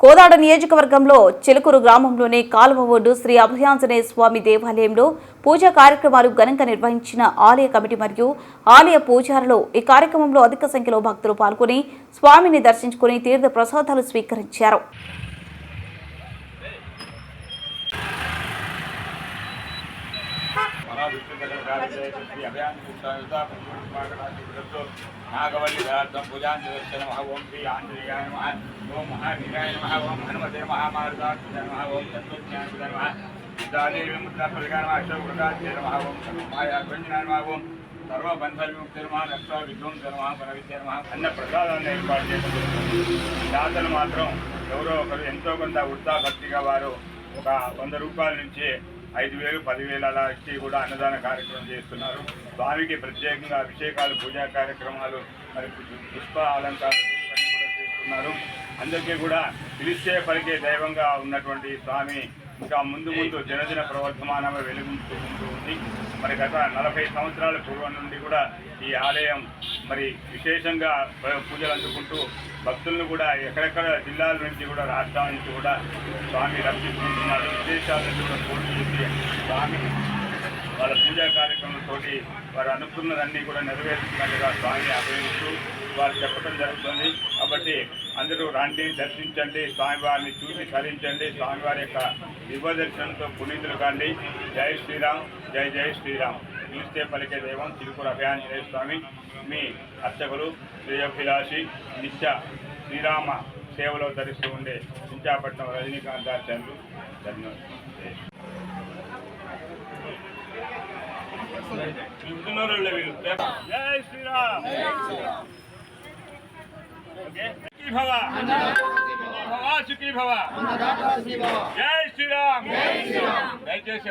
కోదాడ నియోజకవర్గంలో చిలుకూరు గ్రామంలోని కాలువ ఒడ్డు శ్రీ అభయాంజనేయ స్వామి దేవాలయంలో పూజా కార్యక్రమాలు ఘనంగా నిర్వహించిన ఆలయ కమిటీ మరియు ఆలయ పూజారులు ఈ కార్యక్రమంలో అధిక సంఖ్యలో భక్తులు పాల్గొని స్వామిని దర్శించుకుని తీర్థ ప్రసాదాలు స్వీకరించారు. నాగవల్లిదార్థం భుజాంజన నమ ఓం శ్రీ ఆంజనేయాయ నమ ఓం మహావీరాయ నమ ఓం హనుమతే మహామారుదాక్ష నమ ఓం తత్వజ్ఞాన నమ విద్యాదేవి ముద్ర నమ అశోకృతాయ నమ ఓం మాయా గుంజన నమ ఓం సర్వబంధ విముక్తి నమ రక్ష విధ్వంస నమ పర విద్య నమ అన్న ప్రసాదాన్ని ఏర్పాటు చేసుకుంటుంది దాతలు మాత్రం ఎవరో ఒకరు ఎంతో కొంత వృద్ధా భక్తిగా వారు ఒక వంద రూపాయల నుంచి ఐదు వేలు పదివేలు అలా ఇచ్చి కూడా అన్నదాన కార్యక్రమం చేస్తున్నారు. స్వామికి ప్రత్యేకంగా అభిషేకాలు పూజా కార్యక్రమాలు మరి పుష్ప అలంకారాలు కూడా చేస్తున్నారు. అందరికీ కూడా పిలిస్తే పలికే దైవంగా ఉన్నటువంటి స్వామి ఇంకా ముందు ముందు జనజన ప్రవర్ధమానమే వెలుగుతూ ఉంది. మరి గత నలభై సంవత్సరాల పూర్వం నుండి కూడా ఈ ఆలయం మరి విశేషంగా పూజలు అందుకుంటూ భక్తులను కూడా ఎక్కడెక్కడ జిల్లాల నుంచి కూడా రాష్ట్రాల నుంచి కూడా స్వామి రక్షిస్తున్నారు విదేశాల నుంచి కూడా పోటీ చేసి స్వామి వాళ్ళ పూజా కార్యక్రమంతోటి వారు అనుకున్నదన్నీ కూడా నెరవేరుతున్నట్టుగా స్వామిని అభినందిస్తూ వారు చెప్పడం జరుగుతుంది. కాబట్టి అందరూ రండి దర్శించండి స్వామివారిని చూసి తరించండి స్వామివారి యొక్క దివ్యదర్శనంతో పునీతులు కాండి. జై శ్రీరామ్ జై జై శ్రీరామ్. పిలిస్తే పలికే దైవం చిలుకూరు అభయాంజనేయ స్వామి మీ అర్చకులు శ్రేయోభిలాషి నిత్య శ్రీరామ సేవలో ధరిస్తూ ఉండే చించాపట్నం రజనీకాంత్ ఆచార్యులు ధన్యవాదాలు జై శ్రీరామ్ భవ భవ జై శ్రీరామ్ దయచేసి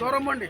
దూరం అండి